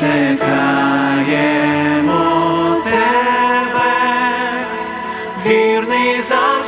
чекаємо тебе, вірний завжди.